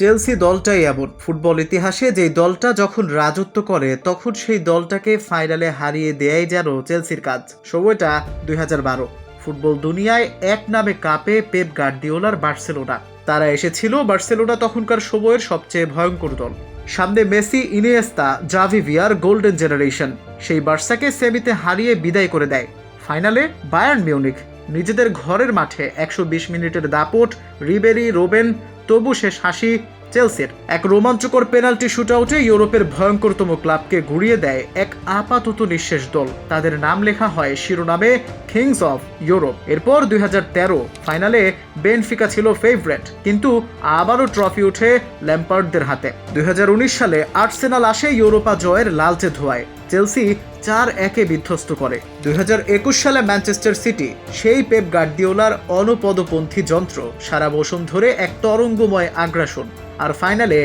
Chelsea দলটাই এমন football ইতিহাসে যেই দলটা যখন রাজত্ব করে, তখন সেই দলটাকে ফাইনালে হারিয়ে দেয়াই যেন চেলসির কাজ। সময়টা দুই হাজার বারো। ফুটবল দুনিয়ায় এক নামে কাপে পেপ গার্দিওলার বার্সেলোনা। তারা এসেছিল বার্সেলোনা তখনকার সময়ের সবচেয়ে ভয়ঙ্কর দল। সামনে Messi, Iniesta, Xavi Villa, golden generation. সেই বার্সাকে সেমিতে হারিয়ে বিদায় করে দেয়। ফাইনালে বায়ার্ন মিউনিক নিজেদের ঘরের মাঠে একশো বিশ মিনিটের দাপট রিবেরি রোবেন তবু শেষ হাসি চেলসির এক রোমাঞ্চকর পেনাল্টি শুটআউটে ইউরোপের ভয়ঙ্করতম ক্লাবকে ঘুরিয়ে দেয় এক আপাতত নিঃশেষ দল। তাদের নাম লেখা হয় শিরোনামে কিংস অফ ইউরোপ এরপর দুই হাজার তেরো ফাইনালে বেনফিকা ছিল ফেভারেট কিন্তু আবারও ট্রফি উঠে ল্যাম্পার্ডদের হাতে। দুই হাজার উনিশ সালে আর্সেনাল আসে ইউরোপা জয়ের লালচে ধোয়ায়। চেলসি চার একে বিধ্বস্ত করে। দুই হাজার একুশ সালে ম্যানচেস্টার সিটি, সেই পেপ গার্দিওলার অনপদপন্থী যন্ত্র, সারা মৌসুম ধরে এক তরঙ্গময় আগ্রাসন। আর ফাইনালে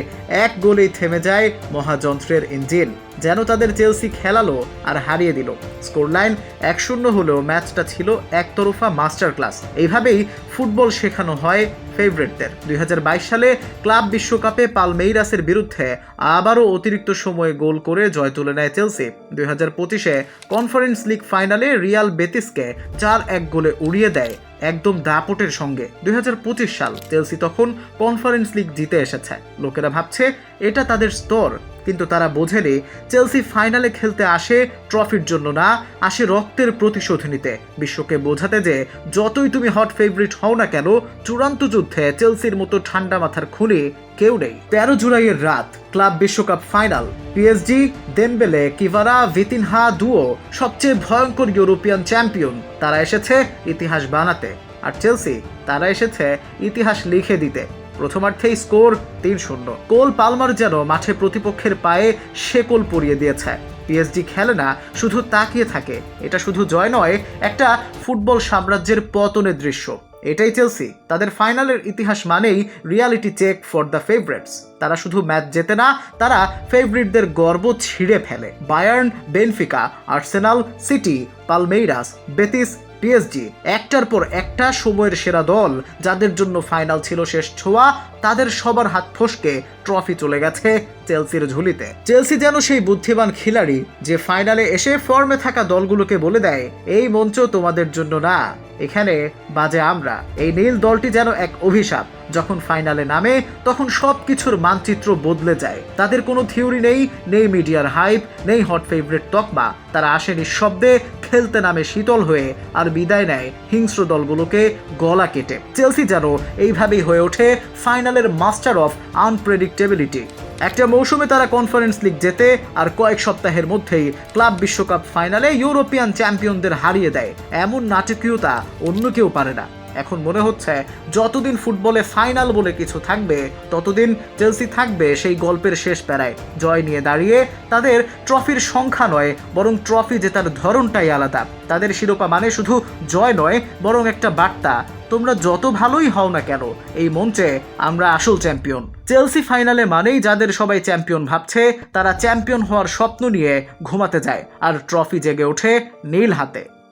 এক গোলেই থেমে যায় মহাযন্ত্রের ইঞ্জিন, যেন তাদের চেলসি খেলালো আর হারিয়ে দিল। স্কোর লাইন এক শূন্য হলেও ম্যাচটা ছিল একতরফা মাস্টার ক্লাস এইভাবেই ফুটবল শেখানো হয় ফেভারিটদের। দুই হাজার বাইশ সালে ক্লাব বিশ্বকাপে পালমেইরাসের বিরুদ্ধে আবারও অতিরিক্ত সময়ে গোল করে জয় তুলে নেয় চেলসি। দুই হাজার পঁচিশে কনফারেন্স লিগ ফাইনালে রিয়াল বেতিসকে চার এক গোলে উড়িয়ে দেয় একদম দাপটের সঙ্গে। দুই হাজার পঁচিশ সাল চেলসি তখন কনফারেন্স লিগ জিতে এসেছে। লোকেরা ভাবছে, এটা তাদের স্তর। কিন্তু তারা বোঝেনি চেলসি ফাইনালে খেলতে আসে ট্রফির জন্য না, আসে রক্তের প্রতিশোধ নিতে। বিশ্বকে বোঝাতে যে, যতই তুমি হট ফেভারিট হও না কেন, চূড়ান্ত যুদ্ধে চেলসির মতো ঠান্ডা মাথার খুনি কেউ নেই। তেরো জুলাইয়ের রাত, ক্লাব বিশ্বকাপ final. PSG Dembele Kvara Vitinha দুও সবচেয়ে ভয়ঙ্কর ইউরোপিয়ান চ্যাম্পিয়ন, তারা এসেছে ইতিহাস বানাতে। আর চেলসি, তারা এসেছে ইতিহাস লিখে দিতে। প্রথমার্ধেই স্কোর তিন শূন্য। কোল পালমার যেন মাঠে প্রতিপক্ষের পায়ে শেকল পরিয়ে দিয়েছে। পিএসজি খেলে না শুধু তাকিয়ে থাকে। এটা শুধু জয় নয়, একটা ফুটবল সাম্রাজ্যের পতনের দৃশ্য। এটাই চেলসি। তাদের ফাইনালের ইতিহাস মানেই reality check for the favourites. তারা শুধু ম্যাচ জেতে না, তারা ফেভারিটদের গর্ব ছিঁড়ে ফেলে। Bayern, Benfica, Arsenal, City, Palmeiras, Betis PSG, একটার পর একটা সময়ের সেরা দল যাদের জন্য ফাইনাল ছিল শেষ ছোঁয়া, তাদের সবার হাত ফসকে ট্রফি চলে গেছে চেলসির ঝুলিতে। চেলসি যেন সেই বুদ্ধিমান খিলাড়ি যে ফাইনালে এসে ফর্মে থাকা দলগুলোকে বলে দেয়, এই মঞ্চ তোমাদের জন্য না। এখানে বাজে আমরা। এই নীল দলটি যেন এক অভিশাপ। যখন ফাইনালে নামে, তখন সব কিছুর মানচিত্র বদলে যায়। তাদের কোনো থিওরি নেই নেই মিডিয়ার হাইপ, নেই হট ফেভারিট তকমা। তারা আসে নিঃশব্দে, খেলতে নামে শীতল হয়ে, আর বিদায় নেয় হিংস্র দলগুলোকে গলা কেটে। চেলসি যেন এইভাবেই হয়ে ওঠে ফাইনালের মাস্টার অফ আনপ্রেডিক্টেবিলিটি। একটা মৌসুমে তারা কনফারেন্স লিগ জেতে, আর কয়েক সপ্তাহের মধ্যেই ক্লাব বিশ্বকাপ ফাইনালে ইউরোপিয়ান চ্যাম্পিয়নদের হারিয়ে দেয়। এমন নাটকীয়তা অন্য কেউ পারে না। এখন মনে হচ্ছে যতদিন ফুটবলে ফাইনাল বলে কিছু থাকবে, ততদিন চেলসি থাকবে সেই গল্পের শেষ প্যারায়। জয় নিয়ে দাঁড়িয়ে তাদের ট্রফির সংখ্যা নয়, বরং ট্রফি জেতার ধরনটাই আলাদা। তাদের শিরোপা মানে শুধু জয় নয়, বরং একটা বার্তা, তোমরা যত ভালোই হও না কেন, এই মঞ্চে আমরা আসল চ্যাম্পিয়ন। চেলসি ফাইনালে মানেই যাদের সবাই চ্যাম্পিয়ন ভাবছে, তারা চ্যাম্পিয়ন হওয়ার স্বপ্ন নিয়ে ঘুমাতে যায়, আর ট্রফি জেগে ওঠে নীল হাতে।